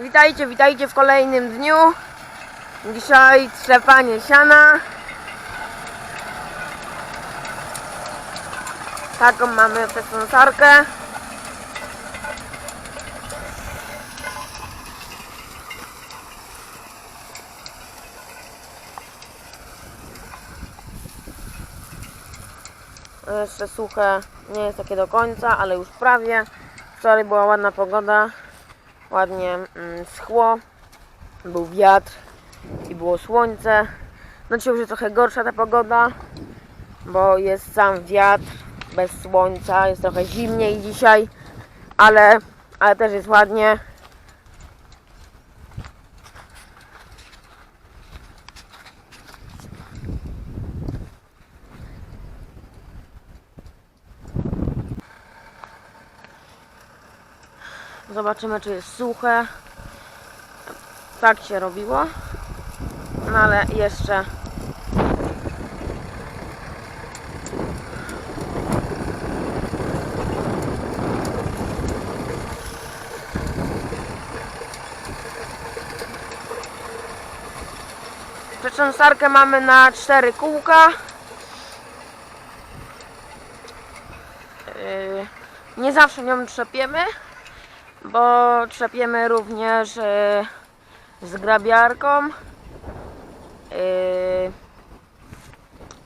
Witajcie, witajcie w kolejnym dniu. Dzisiaj trzepanie siana. Taką mamy przesąsarkę. Jeszcze suche, nie jest takie do końca, ale już prawie. Wczoraj była ładna pogoda, ładnie mm, schło, był wiatr i było słońce. No dzisiaj już jest trochę gorsza ta pogoda, bo jest sam wiatr, bez słońca, jest trochę zimniej dzisiaj, ale, ale też jest ładnie. Zobaczymy, czy jest suche. Tak się robiło. No ale jeszcze. Przeczęsarkę mamy na cztery kółka. Yy, Nie zawsze nią trzepiemy bo trzepiemy również e, z grabiarką. E,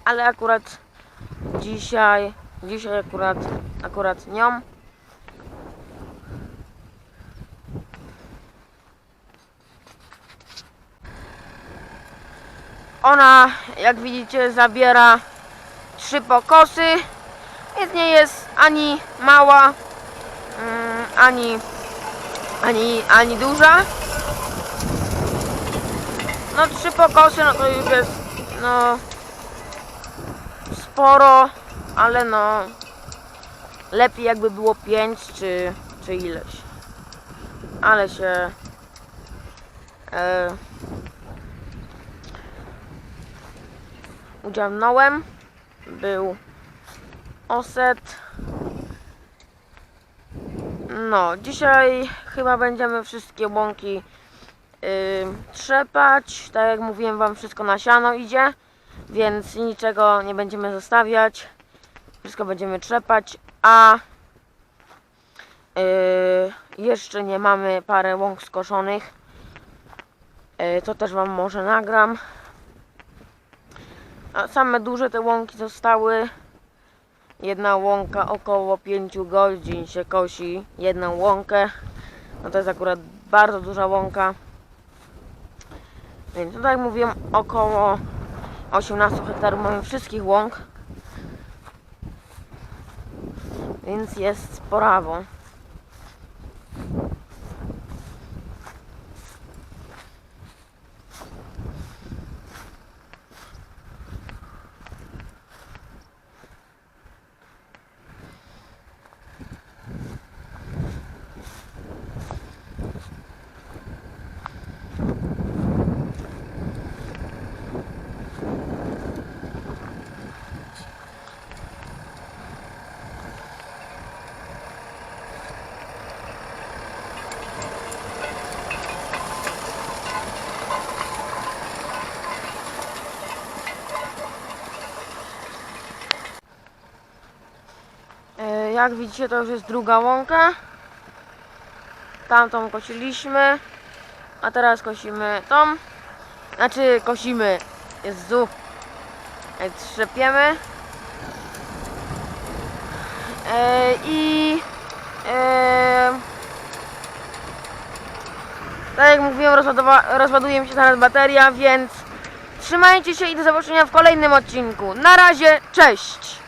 ale akurat dzisiaj, dzisiaj akurat, akurat nią. Ona, jak widzicie, zabiera trzy pokosy, więc nie jest ani mała, mm, ani ani, ani duża. No trzy pokosy, no to już jest no sporo, ale no lepiej jakby było pięć czy, czy ileś. Ale się e, udziałnąłem. Był oset. No, dzisiaj chyba będziemy wszystkie łąki yy, trzepać. Tak jak mówiłem wam, wszystko na siano idzie, więc niczego nie będziemy zostawiać. Wszystko będziemy trzepać, a yy, jeszcze nie mamy parę łąk skoszonych. Yy, to też wam może nagram. A same duże te łąki zostały. Jedna łąka około 5 godzin się kosi jedną łąkę. No to jest akurat bardzo duża łąka. Więc tutaj jak mówiłem około 18 hektarów mamy wszystkich łąk. Więc jest sporawo. E, Jak widzicie, to już jest druga łąka. Tamtą kosiliśmy, a teraz kosimy tą. Znaczy, kosimy. Jezu. E, Trzepiemy. E, I e, tak jak mówiłem, rozładuje mi się teraz bateria, więc trzymajcie się i do zobaczenia w kolejnym odcinku. Na razie, cześć!